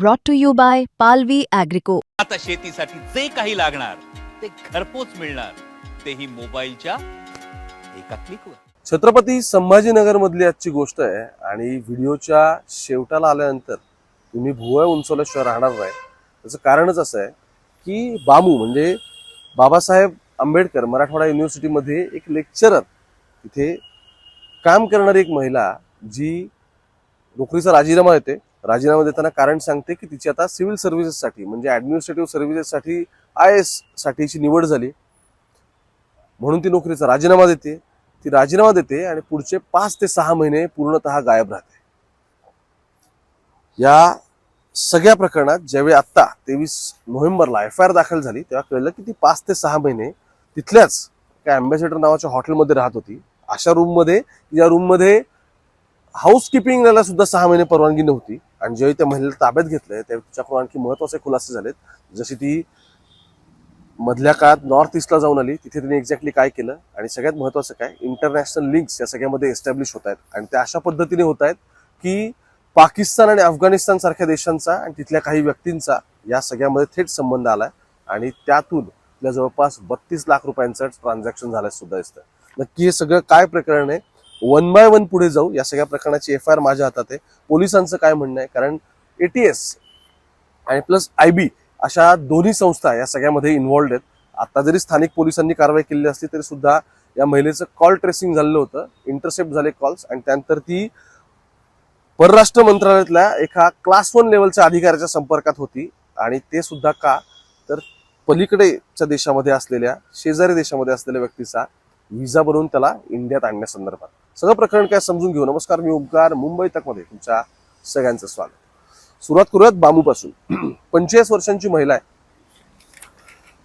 brought to you by Palvi Agrico. आता शेतीसाठी जे काही लागणार ते घरपोच मिळणार. तेही मोबाईलच्या एका क्लिकवर. छत्रपती संभाजीनगर मधली आजची गोष्ट आहे आणि व्हिडिओच्या शेवटाला आल्यानंतर तुम्ही भुवया उंचवल्याशिवाय राहणार नाही. त्याचं कारणच असं आहे की बामू म्हणजे बाबासाहेब आंबेडकर मराठवाडा युनिव्हर्सिटीमध्ये एक लेक्चरर तिथे काम करणारी एक महिला जी नोकरीचा राजीनामा देते राजीनामा देताना कारण सांगते की तिची आता सिव्हिल सर्व्हिसेससाठी म्हणजे ऍडमिनिस्ट्रेटिव्ह सर्व्हिसेससाठी आय एस साठीची निवड झाली. म्हणून ती नोकरीचा राजीनामा देते. ती राजीनामा देते आणि पुढचे पाच ते सहा महिने पूर्णतः गायब राहते. या सगळ्या प्रकरणात ज्यावेळी आत्ता तेवीस नोव्हेंबरला एफ आय आर दाखल झाली तेव्हा कळलं की ती पाच ते सहा महिने तिथल्याच काय अँबॅसेडर नावाच्या हॉटेलमध्ये राहत होती. अशा रूममध्ये या रूममध्ये हाऊसकीपिंगला सुद्धा सहा महिने परवानगी नव्हती. आणि ज्यावेळी त्या महिलेला ताब्यात घेतलंय त्यावेळी तिच्याकडून आणखी महत्त्वाचे खुलासे झालेत. जशी ती मधल्या काळात नॉर्थ ईस्टला जाऊन आली तिथे तिने एक्झॅक्टली काय केलं? आणि सगळ्यात महत्वाचं काय? इंटरनॅशनल लिंक्स या सगळ्यामध्ये एस्टॅब्लिश होत आहेत. आणि त्या अशा पद्धतीने होत आहेत की पाकिस्तान आणि अफगाणिस्तान सारख्या देशांचा आणि तिथल्या काही व्यक्तींचा या सगळ्यामध्ये थेट संबंध आलाय. आणि त्यातून आपल्या जवळपास बत्तीस लाख रुपयांचं ट्रान्झॅक्शन झालं सुद्धा दिसतं नक्की हे सगळं काय प्रकरण आहे? वन बाय वन पुढे जाऊ या सगळ्या प्रकरणाची एफ आय आर माझ्या हातात आहे. पोलिसांचं काय म्हणणं आहे? कारण एटीएस आणि प्लस आय बी अशा दोन्ही संस्था या सगळ्यामध्ये इन्व्हॉल्ड आहेत. आता जरी स्थानिक पोलिसांनी कारवाई केली असली तरी सुद्धा या महिलेचं कॉल ट्रेसिंग झालेलं होतं. इंटरसेप्ट झाले कॉल्स आणि त्यानंतर ती परराष्ट्र मंत्रालयातल्या एका क्लास वन लेवलच्या अधिकाऱ्याच्या संपर्कात होती. आणि ते सुद्धा का? तर पलीकडेच्या देशामध्ये असलेल्या शेजारी देशामध्ये असलेल्या व्यक्तीचा व्हिसा बनवून त्याला इंडियात आणण्यासंदर्भात. सगळं प्रकरण काय समजून घेऊ. नमस्कार मी ओंकार मुंबई तकमध्ये तुमच्या सगळ्यांचं स्वागत. सुरुवात करूयात बांबूपासून. पंचेचाळीस वर्षांची महिला आहे.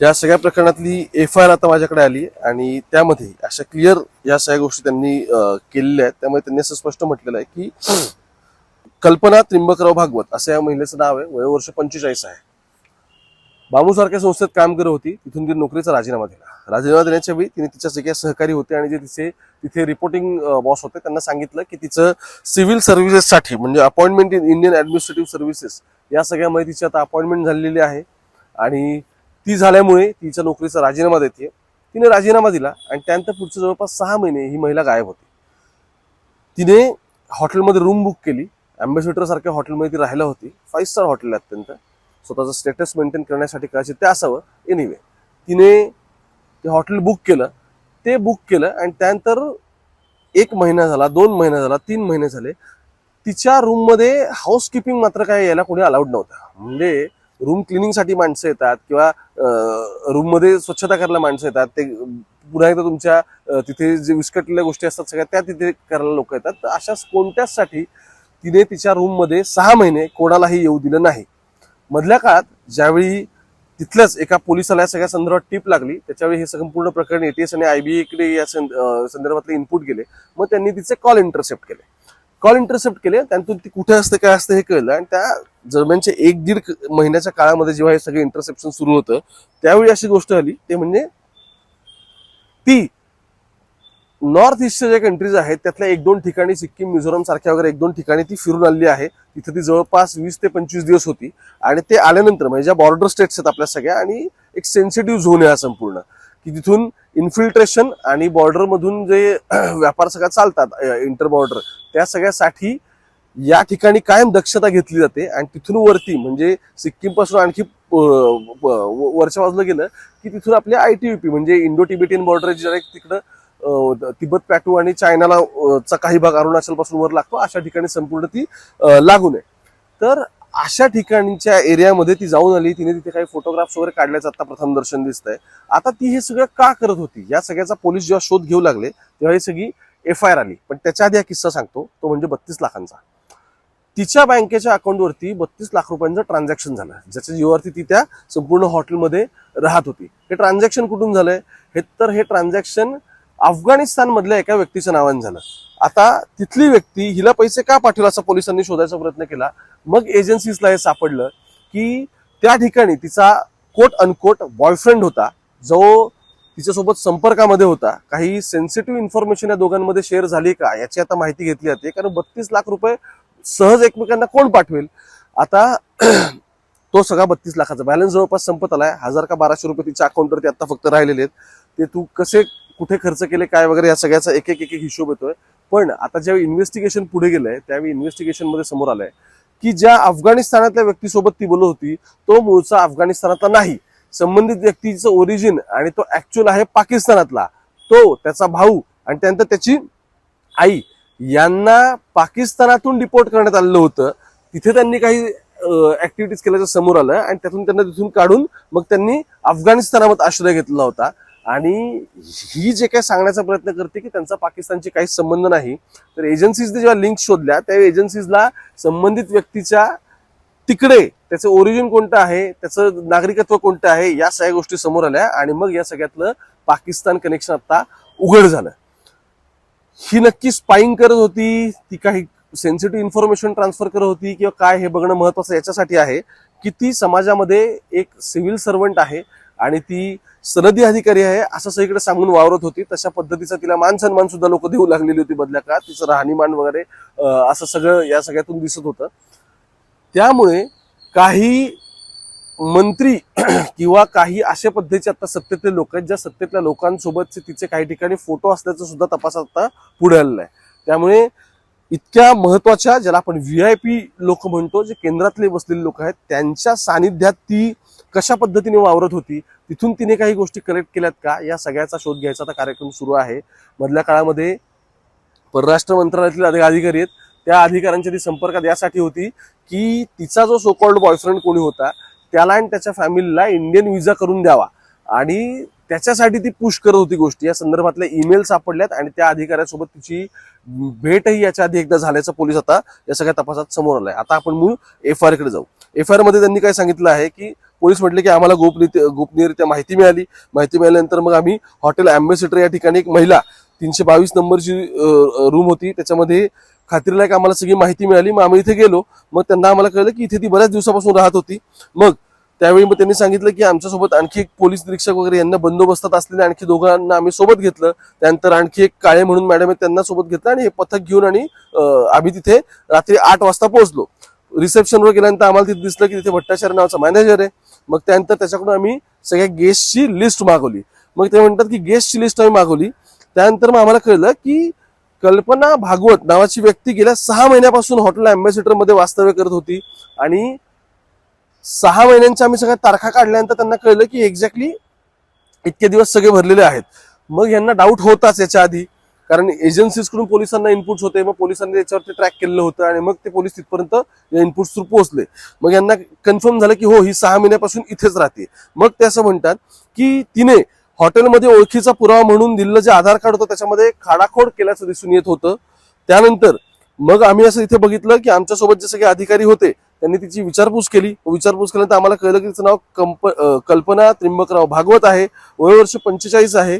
या सगळ्या प्रकरणातली एफ आय आर आता माझ्याकडे आली आणि त्यामध्ये अशा क्लिअर या सगळ्या गोष्टी त्यांनी केलेल्या आहेत. त्यामुळे त्यांनी असं स्पष्ट म्हटलेलं आहे की कल्पना त्रिंबकराव भागवत असं या महिलेचं नाव आहे. वयोवर्ष पंचेचाळीस आहे. बाबूसारख्या संस्थेत काम करत होती तिथून तिने नोकरीचा राजीनामा दिला. राजीनामा देण्याच्या वेळी तिने तिच्या सगळ्या सहकारी होते आणि जे तिचे तिथे रिपोर्टिंग बॉस होते त्यांना सांगितलं की तिचं सिव्हिल सर्व्हिसेससाठी म्हणजे appointment in Indian administrative services या सगळ्यामध्ये तिची आता अपॉइंटमेंट झालेली आहे. आणि ती झाल्यामुळे तिच्या नोकरीचा राजीनामा देते. तिने राजीनामा दिला आणि त्यानंतर पुढचे जवळपास सहा महिने ही महिला गायब होती. तिने हॉटेलमध्ये रूम बुक केली. अँबॅसिडर सारख्या हॉटेलमध्ये ती राहिला होती. फाईव्ह स्टार हॉटेल आहे अत्यंत. स्वतःचं स्टेटस मेंटेन करण्यासाठी कदाचित ते असावं. एनिवे तिने ते हॉटेल बुक केलं. ते बुक केलं आणि त्यानंतर एक महिना झाला दोन महिना झाला तीन महिने झाले. तिच्या रूममध्ये हाऊसकीपिंग मात्र काय यायला कोणी अलाउड नव्हतं. म्हणजे रूम क्लिनिंगसाठी माणसं येतात किंवा रूममध्ये स्वच्छता करायला माणसं येतात. ते पुन्हा एकदा तुमच्या तिथे जे विस्कटलेल्या गोष्टी असतात सगळ्या त्या तिथे करायला लोक येतात. तर अशाच कोणत्याचसाठी तिने तिच्या रूममध्ये सहा महिने कोणालाही येऊ दिलं नाही. मधल्या काळात ज्यावेळी तिथलंच एका पोलिसाला या सगळ्या संदर्भात टीप लागली त्याच्यावेळी हे संपूर्ण प्रकरण एटीएस आणि आयबीए या सं- संदर्भातले इनपुट गेले. मग त्यांनी तिचे कॉल इंटरसेप्ट केले. कॉल इंटरसेप्ट केले त्यातून ती कुठे असते काय असते हे कळलं आणि त्या दरम्यानच्या एक दीड महिन्याच्या काळामध्ये जेव्हा हे सगळं इंटरसेप्शन सुरू होतं त्यावेळी अशी गोष्ट आली ते म्हणजे ती नॉर्थ ईस्टच्या ज्या कंट्रीज आहेत त्यातल्या एक दोन ठिकाणी सिक्कीम मिझोरम सारख्या वगैरे एक दोन ठिकाणी ती फिरून आलेली आहे. तिथे ती जवळपास वीस ते पंचवीस दिवस होती. आणि ते आल्यानंतर म्हणजे ज्या बॉर्डर स्टेट्स आहेत आपल्या सगळ्या आणि एक सेन्सिटिव्ह झोन आहे हा संपूर्ण. की तिथून इन्फिल्ट्रेशन आणि बॉर्डरमधून जे व्यापार सगळ्या चालतात इंटर बॉर्डर त्या सगळ्यासाठी या ठिकाणी कायम दक्षता घेतली जाते. आणि तिथून वरती म्हणजे सिक्कीमपासून आणखी वरच्या बाजूला गेलं की तिथून आपली आय टी युपी म्हणजे इंडो टिबेटियन बॉर्डर जे तिकडं तिब्बत पॅटू आणि चायनाला चा काही भाग अरुणाचलपासून वर लागतो अशा ठिकाणी संपूर्ण ती लागू नये. तर अशा ठिकाणच्या एरियामध्ये ती जाऊन आली तिने तिथे काही फोटोग्राफ्स वगैरे काढल्याचं आता प्रथम दर्शन आहे आता ती हे सगळं का करत होती? या सगळ्याचा पोलीस जेव्हा शोध घेऊ लागले तेव्हा ही सगळी एफ आय आर आली. पण त्याच्या आधी हा किस्सा सांगतो तो म्हणजे बत्तीस लाखांचा. तिच्या बँकेच्या अकाउंटवरती बत्तीस लाख रुपयांचं ट्रान्झॅक्शन झालं. ज्याच्या जीवावरती ती त्या संपूर्ण हॉटेलमध्ये राहत होती. हे ट्रान्झॅक्शन कुठून झालंय? हे तर हे ट्रान्झॅक्शन अफगाणिस्तान मधल्या एका व्यक्तीचं नावान झालं. आता तिथली व्यक्ती हिला पैसे का पाठवला असा पोलिसांनी शोधायचा प्रयत्न केला. मग एजन्सीजला हे सापडलं की त्या ठिकाणी तिचा कोट अनकोट बॉयफ्रेंड होता जो तिच्यासोबत संपर्कामध्ये होता. काही सेन्सिटिव्ह इन्फॉर्मेशन या दोघांमध्ये शेअर झाली का याची आता माहिती घेतली जाते. कारण बत्तीस लाख रुपये सहज एकमेकांना कोण पाठवेल? आता तो सगळा बत्तीस लाखाचा बॅलन्स जवळपास संपत आलाय. हजार का बाराशे रुपये तिच्या अकाउंटवरती आता फक्त राहिलेले आहेत. ते तू कसे कुठे खर्च केले काय वगैरे या सगळ्याचा एक एक एक एक हिशोब येतोय. पण आता ज्यावेळी इन्व्हेस्टिगेशन पुढे गेलंय त्यावेळी इन्व्हेस्टिगेशनमध्ये समोर आलंय की ज्या अफगाणिस्तानातल्या व्यक्तीसोबत ती बोलत होती तो मूळचा अफगाणिस्तानातला नाही. संबंधित व्यक्तीचं ओरिजिन आणि तो ऍक्च्युअल आहे पाकिस्तानातला. तो त्याचा भाऊ आणि त्यानंतर त्याची आई यांना पाकिस्तानातून डिपोर्ट करण्यात आलेलं होतं. तिथे त्यांनी काही ऍक्टिव्हिटीज केल्याचं समोर आलं आणि त्यातून त्यांना तिथून काढून मग त्यांनी अफगाणिस्तानामध्ये आश्रय घेतला होता. आणि ही जे काही सांगण्याचा प्रयत्न करते की त्यांचा पाकिस्तानशी काहीच संबंध नाही तर एजन्सीजने जेव्हा लिंक शोधल्या त्या एजन्सीजला संबंधित व्यक्तीच्या तिकडे त्याचं ओरिजिन कोणतं आहे त्याचं नागरिकत्व कोणतं आहे या सगळ्या गोष्टी समोर आल्या आणि मग या सगळ्यातलं पाकिस्तान कनेक्शन आता उघड झालं. ही नक्की स्पाईंग करत होती ती काही सेन्सिटिव्ह इन्फॉर्मेशन ट्रान्सफर करत होती किंवा काय हे बघणं महत्वाचं याच्यासाठी आहे की ती समाजामध्ये एक सिव्हिल सर्वंट आहे आणि ती सनदी अधिकारी आहे असं सगळीकडे सांगून वावरत होती. तशा पद्धतीचा तिला मान सन्मान सुद्धा लोक देऊ लागलेली होती बदल्या काळात तिचं राहणीमान वगैरे असं सगळं या सगळ्यातून दिसत होतं. त्यामुळे काही मंत्री किंवा काही अशा पद्धतीचे आता सत्तेतले लोक आहेत ज्या सत्तेतल्या लोकांसोबतचे तिचे काही ठिकाणी फोटो असल्याचं सुद्धा तपास आता पुढे आलेला आहे. त्यामुळे इतक्या महत्त्वाच्या ज्याला आपण व्ही आय पी लोक म्हणतो जे केंद्रातले बसलेले लोक आहेत त्यांच्या सानिध्यात ती कशा पद्धतीने वावरत होती तिथून तिने काही गोष्टी कलेक्ट केल्यात का? या सगळ्याचा शोध घ्यायचा आता कार्यक्रम सुरू आहे. मधल्या काळामध्ये परराष्ट्र मंत्रालयातील अधिकारी आहेत. त्या अधिकाऱ्यांच्या ती संपर्कात यासाठी होती की तिचा जो सोकॉल्ड बॉयफ्रेंड कोणी होता त्याला आणि त्याच्या फॅमिलीला इंडियन व्हिजा करून द्यावा. आणि त्याच्यासाठी ती पुश करत होती गोष्टी. या संदर्भातल्या ईमेल सापडल्यात आणि त्या अधिकाऱ्यासोबत तिची भेटही याच्या आधी एकदा झाल्याचं पोलीस आता या सगळ्या तपासात समोर आलाय. आता आपण मूळ एफ आयकडे जाऊ. एफ आयमध्ये त्यांनी काय सांगितलं आहे की पोलीस म्हटले की आम्हाला गोपनीय गोपनीयरित्या माहिती मिळाली. माहिती मिळाल्यानंतर मग आम्ही हॉटेल अँबेसिडर या ठिकाणी एक महिला तीनशे बावीस नंबरची रूम होती. त्याच्यामध्ये खात्रीलायक आम्हाला सगळी माहिती मिळाली. मग आम्ही इथे गेलो. मग त्यांना आम्हाला कळलं की इथे ती बऱ्याच दिवसापासून राहत होती. मग त्यावेळी मग त्यांनी सांगितलं की आमच्यासोबत आणखी एक पोलीस निरीक्षक वगैरे यांना बंदोबस्तात असलेले आणखी दोघांना आम्ही सोबत घेतलं. त्यानंतर आणखी एक काळे म्हणून मॅडम त्यांना सोबत घेतलं आणि हे पथक घेऊन आणि आम्ही तिथे रात्री आठ वाजता पोहोचलो. रिसेप्शनवर गेल्यानंतर आम्हाला तिथे दिसलं की तिथे भट्टाचार्य नावाचा मॅनेजर आहे. मग त्यानंतर त्याच्याकडून आम्ही सगळ्या गेस्टची लिस्ट मागवली. मग ते म्हणतात की गेस्टची लिस्ट आम्ही मागवली. त्यानंतर मग आम्हाला कळलं की कल्पना भागवत नावाची व्यक्ती गेल्या सहा महिन्यापासून हॉटेल अँबॅसिडरमध्ये वास्तव्य करत होती. आणि सहा महिन्यांच्या आम्ही सगळ्या तारखा काढल्यानंतर त्यांना कळलं की एक्झॅक्टली इतके दिवस सगळे भरलेले आहेत. मग यांना डाऊट होताच याच्या आधी. कारण एजन्सीजकडून पोलिसांना इनपुट्स होते मग पोलिसांनी त्याच्यावरती ट्रॅक केलेलं होतं आणि मग ते पोलीस तिथपर्यंत या इनपुट्स थ्रू पोहोचले. मग यांना कन्फर्म झालं की हो ही सहा महिन्यापासून इथेच राहते. मग ते असं म्हणतात की तिने हॉटेलमध्ये ओळखीचा पुरावा म्हणून दिलेलं जे आधार कार्ड होतं त्याच्यामध्ये खाडाखोड केल्याचं दिसून येत होतं. त्यानंतर मग आम्ही असं इथे बघितलं की आमच्यासोबत जे सगळे अधिकारी होते त्यांनी तिची विचारपूस केली. विचारपूस केल्यानंतर आम्हाला कळलं की तिचं नाव कंप कल्पना त्रिंबकराव भागवत आहे. वयवर्ष पंचेचाळीस आहे.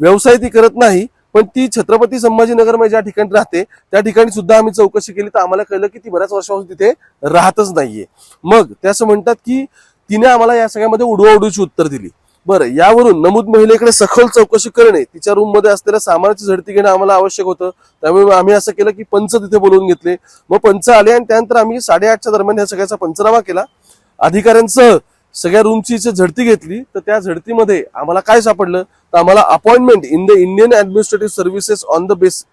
व्यवसाय ती करत नाही. पण ती छत्रपती संभाजीनगर ज्या ठिकाणी राहते त्या ठिकाणी सुद्धा आम्ही चौकशी केली तर आम्हाला कळलं की ती बऱ्याच वर्षापासून तिथे राहतच नाहीये. मग ते असं म्हणतात की तिने आम्हाला या सगळ्यामध्ये उडवाउडूची उत्तर दिली. बरं यावरून नमूद महिलेकडे सखोल चौकशी करणे तिच्या रूममध्ये असलेल्या सामानाची झडती घेणं आम्हाला आवश्यक होतं. त्यामुळे आम्ही असं केलं की पंच तिथे बोलवून घेतले. मग पंच आले आणि त्यानंतर आम्ही साडेआठच्या दरम्यान या सगळ्याचा पंचनामा केला. अधिकाऱ्यांसह सगळ्या रूमची इथे झडती घेतली तर त्या झडतीमध्ये आम्हाला काय सापडलं? तर आम्हाला appointment in the Indian administrative services on the base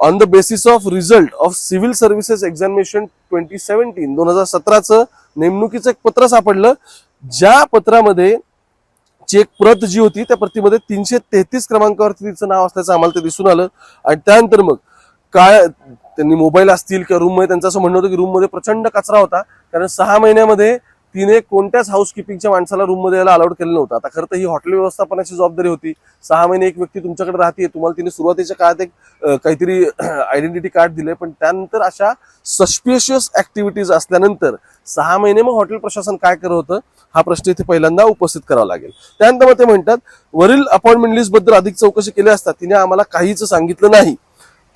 on the basis of result of civil services examination twenty seventeen दोन हजार सतराचं नेमणुकीचं एक पत्र सापडलं. ज्या पत्रामध्ये ची एक प्रत जी होती त्या प्रतीमध्ये तीनशे तेहतीस क्रमांकावरती तिचं नाव असल्याचं आम्हाला ते दिसून आलं. आणि त्यानंतर मग काय त्यांनी मोबाईल असतील किंवा रूममध्ये त्यांचं असं म्हणणं होतं की रूममध्ये प्रचंड कचरा होता. कारण सहा महिन्यामध्ये तिने कोणत्याच हाऊसकीपिंगच्या माणसाला रूममध्ये यायला अलाउड केलं नव्हतं. आता खरं तर ही हॉटेल व्यवस्थापनाची जबाबदारी होती. सहा महिने एक व्यक्ती तुमच्याकडे राहते तुम्हाला तिने सुरुवातीच्या काळात एक काहीतरी आयडेंटिटी कार्ड दिले पण त्यानंतर अशा सस्पिशियस ऍक्टिव्हिटीज असल्यानंतर सहा महिने मग हॉटेल प्रशासन काय करत होतं? हा प्रश्न इथे पहिल्यांदा उपस्थित करावा लागेल. त्यानंतर मग ते म्हणतात वरील अपॉइंटमेंट लिस्टबद्दल अधिक चौकशी केली असता तिने आम्हाला काहीच सांगितलं नाही.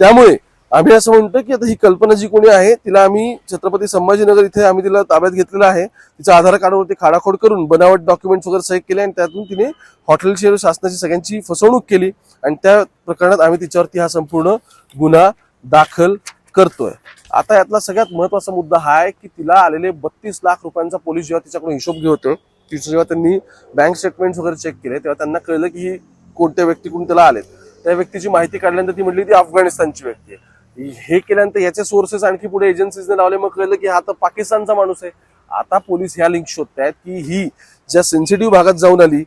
त्यामुळे आम्ही असं म्हणतो की आता ही कल्पना जी कोणी आहे तिला आम्ही छत्रपती संभाजीनगर इथे आम्ही तिला ताब्यात घेतलेलं आहे. तिच्या आधार कार्डवरती खाडाखोड करून बनावट डॉक्युमेंट्स वगैरे सही केले आणि त्यातून तिने हॉटेलची शासनाची सगळ्यांची फसवणूक केली आणि त्या प्रकरणात आम्ही तिच्यावरती हा संपूर्ण गुन्हा दाखल करतोय. आता यातला सगळ्यात महत्त्वाचा मुद्दा हा आहे की तिला आलेले बत्तीस लाख रुपयांचा पोलीस जेव्हा तिच्याकडून हिशोब घेतो तिचं जेव्हा त्यांनी बँक स्टेटमेंट वगैरे चेक केले तेव्हा त्यांना कळलं की ही कोणत्या व्यक्तीकडून त्याला आलेत. त्या व्यक्तीची माहिती काढल्यानंतर ती म्हटली ती अफगाणिस्तानची व्यक्ती आहे. हे केल्यानंतर याचे सोर्सेस आणखी पुढे एजन्सीजने लावले. मग कळलं की हा तर पाकिस्तानचा माणूस आहे. आता पोलीस ह्या लिंक शोधतायत की ही ज्या सेन्सिटिव्ह भागात जाऊन आली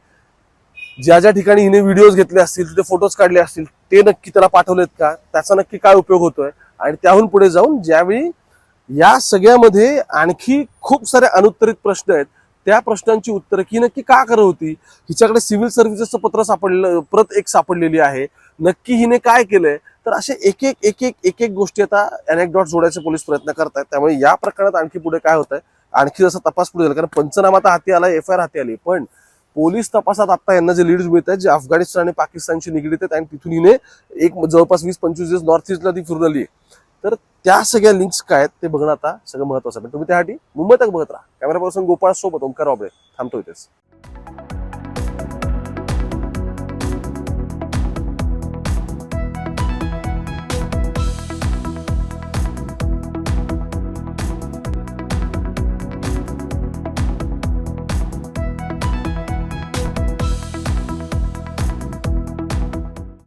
ज्या ज्या ठिकाणी हिने व्हिडिओज घेतले असतील तिथे फोटोज काढले असतील ते नक्की त्याला पाठवलेत का? त्याचा नक्की काय उपयोग होतोय? आणि त्याहून पुढे जाऊन ज्यावेळी या सगळ्यामध्ये आणखी खूप सारे अनुत्तरित प्रश्न आहेत त्या प्रश्नांची उत्तरं की नक्की का करत होती? हिच्याकडे सिव्हिल सर्व्हिसेसचं पत्र सापडलं प्रत एक सापडलेली आहे. नक्की हिने काय केलंय? तर असे एक एक एक एक एक एक गोष्टी आता अनेकडॉट जोडायचे पोलीस प्रयत्न करतायत. त्यामुळे या प्रकरणात आणखी पुढे काय होत आहे आणखी जसा तपास पुढे झाला कारण पंचनामा आता हाती आला एफ आय आर हाती आली पण पोलीस तपासात आता यांना जे लीड्स मिळत आहेत जे अफगाणिस्तान आणि पाकिस्तानशी निगडीत आहेत आणि तिथून हिने एक जवळपास वीस पंचवीस दिवस नॉर्थ ईस्टला ती फिरून आली तर त्या सगळ्या लिंक्स काय आहेत ते बघणं आता सगळं महत्वाचं आहे. पण तुम्ही त्यासाठी मुंबई तक बघत राहा. कॅमेरा पर्सन गोपाळ सोबत ओंकार वाबळे. थांबतो इथेच.